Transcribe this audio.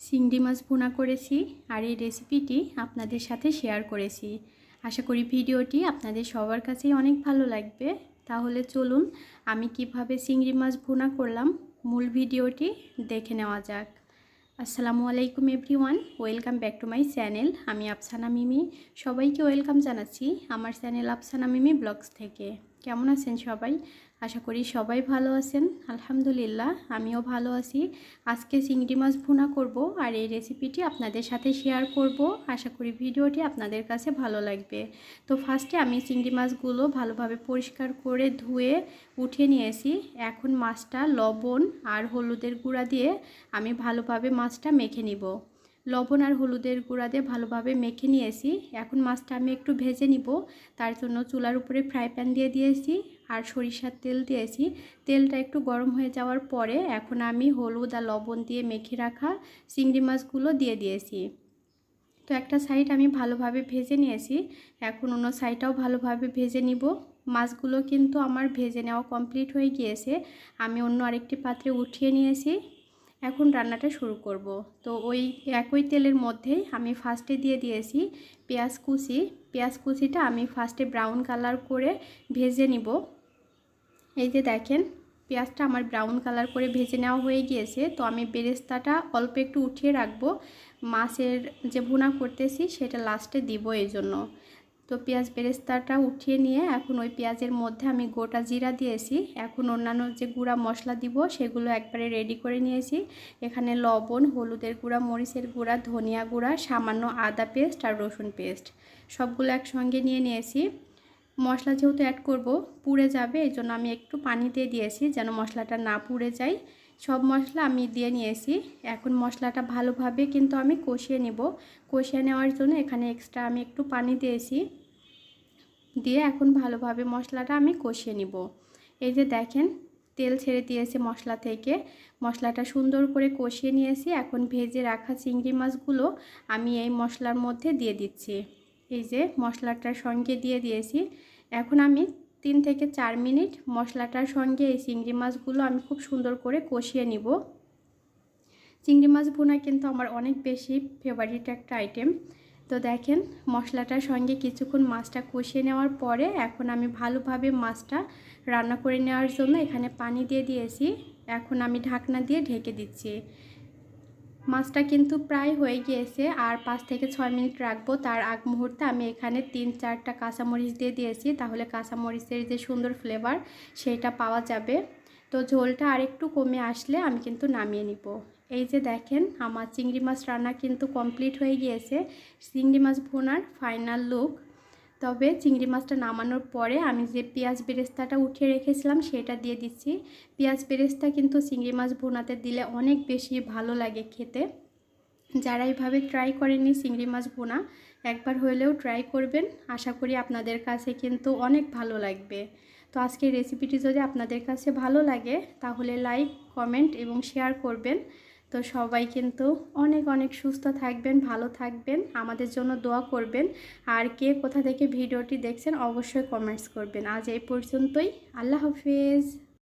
চিংড়ি মাছ ভুনা করেছি আর এই রেসিপিটি আপনাদের সাথে শেয়ার করেছি। আশা করি ভিডিওটি আপনাদের সবার কাছেই অনেক ভালো লাগবে। তাহলে চলুন আমি কীভাবে চিংড়ি মাছ ভুনা করলাম মূল ভিডিওটি দেখে নেওয়া যাক। আসসালামু আলাইকুম everyone, welcome back to my channel. আমি আফসানা মিমি। সবাইকে ওয়েলকাম জানাচ্ছি আমার চ্যানেল আফসানা মিমি ব্লগস থেকে। কেমন আছেন সবাই? আশা করি সবাই ভালো আছেন। আলহামদুলিল্লাহ, আমিও ভালো আছি। আজকে চিংড়ি মাছ ভুনা করব আর এই রেসিপিটি আপনাদের সাথে শেয়ার করব। আশা করি ভিডিওটি আপনাদের কাছে ভালো লাগবে। তো ফার্স্টে আমি চিংড়ি মাছগুলো ভালোভাবে পরিষ্কার করে ধুয়ে উঠিয়ে নিয়েছি। এখন মাছটা লবণ আর হলুদের গুঁড়া দিয়ে আমি ভালোভাবে মাছটা মেখে নিব। লবণ আর হলুদের গুঁড়া দিয়ে ভালোভাবে মেখে নিয়েছি। এখন মাছটা আমি একটু ভেজে নিব। তার জন্য চুলার উপরে ফ্রাই প্যান দিয়ে দিয়েছি আর সরিষার তেল দিয়েছি। তেলটা একটু গরম হয়ে যাওয়ার পরে এখন আমি হলুদ আর লবণ দিয়ে মেখে রাখা চিংড়ি মাছগুলো দিয়ে দিয়েছি। তো একটা সাইড আমি ভালোভাবে ভেজে নিয়েছি। এখন অন্য সাইডটাও ভালোভাবে ভেজে নিব। মাছগুলো কিন্তু আমার ভেজে নেওয়া কমপ্লিট হয়ে গিয়েছে। আমি অন্য আরেকটি পাত্রে উঠিয়ে নিয়েছি। এখন রান্নাটা শুরু করব। তো ওই একই তেলের মধ্যেই আমি ফার্স্টে দিয়ে দিয়েছি পেঁয়াজ কুচি। পেঁয়াজ কুচিটা আমি ফার্স্টে ব্রাউন কালার করে ভেজে নিব। এই যে দেখেন, পেঁয়াজটা আমার ব্রাউন কালার করে ভেজে নেওয়া হয়ে গিয়েছে। তো আমি বেরেস্তাটা অল্প একটু উঠিয়ে রাখব। মাছের যে ভুনা করতেছি, সেটা লাস্টে দিব এই জন্য। তো পেঁয়াজ বেরেস্তাটা উঠিয়ে নিয়ে এখন ওই পেঁয়াজের মধ্যে আমি গোটা জিরা দিয়েছি। এখন অন্যান্য যে গুঁড়া মশলা দিব, সেগুলো একবারে রেডি করে নিয়েছি। এখানে লবণ, হলুদের গুঁড়া, মরিচের গুঁড়া, ধনিয়া গুঁড়া, সামান্য আদা পেস্ট আর রসুন পেস্ট। সবগুলো একসঙ্গে নিয়ে নিয়েছি। মশলা যেহেতু অ্যাড করব, পুড়ে যাবে এই জন্য আমি একটু পানি দিয়ে দিয়েছি যেন মশলাটা না পুড়ে যায়। সব মশলা আমি দিয়ে নিয়েছি। এখন মশলাটা ভালোভাবে কিন্তু আমি কষিয়ে নিব। কষিয়ে নেওয়ার জন্য এখানে এক্সট্রা আমি একটু পানি দিয়েছি। দিয়ে এখন ভালোভাবে মশলাটা আমি কষিয়ে নিব। এই যে দেখেন, তেল ছেড়ে দিয়েছে মশলা থেকে। মশলাটা সুন্দর করে কষিয়ে নিয়েছি। এখন ভেজে রাখা চিংড়ি মাছগুলো আমি এই মশলার মধ্যে দিয়ে দিচ্ছি। এই যে মশলাটার সঙ্গে দিয়ে দিয়েছি। এখন আমি তিন থেকে চার মিনিট মশলাটার সঙ্গে এই চিংড়ি মাছগুলো আমি খুব সুন্দর করে কষিয়ে নিব। চিংড়ি মাছ ভুনা কিন্তু আমার অনেক বেশি ফেভারিট একটা আইটেম তো দেখেন, মশলাটার সঙ্গে কিছুক্ষণ মাছটা কষিয়ে নেওয়ার পরে এখন আমি ভালোভাবে মাছটা রান্না করে নেওয়ার জন্য এখানে পানি দিয়ে দিয়েছি। এখন আমি ঢাকনা দিয়ে ঢেকে দিচ্ছি। মাছটা কিন্তু প্রায় হয়ে গিয়েছে আর পাঁচ থেকে ছয় মিনিট রাখব। তার আগ মুহূর্তে আমি এখানে তিন চারটা কাঁচামরিচ দিয়ে দিয়েছি। তাহলে কাঁচামরিচের যে সুন্দর ফ্লেভার সেটা পাওয়া যাবে। তো ঝোলটা আরেকটু কমে আসলে আমি কিন্তু নামিয়ে নিব। এই যে দেখেন, আমার চিংড়ি মাছ রান্না কিন্তু কমপ্লিট হয়ে গিয়েছে। চিংড়ি মাছ ভোনার ফাইনাল লুক তবে চিংড়ি মাছটা নামানোর পরে আমি যে পেঁয়াজ বেরেস্তাটা উঠিয়ে রেখেছিলাম সেটা দিয়ে দিচ্ছি। পেঁয়াজ বেরেস্তা কিন্তু চিংড়ি মাছ ভোনাতে দিলে অনেক বেশি ভালো লাগে খেতে। যারা এইভাবে ট্রাই করেননি চিংড়ি মাছ ভোনা, একবার হলেও ট্রাই করবেন। আশা করি আপনাদের কাছে কিন্তু অনেক ভালো লাগবে। তো আজকের রেসিপিটি যদি আপনাদের কাছে ভালো লাগে, তাহলে লাইক কমেন্ট এবং শেয়ার করবেন। তো সবাই কিন্তু অনেক অনেক সুস্থ থাকবেন, ভালো থাকবেন, আমাদের জন্য দোয়া করবেন। আর কে কোথা থেকে ভিডিওটি দেখছেন অবশ্যই কমেন্টস করবেন। আজ এই পর্যন্তই। আল্লাহ হাফিজ।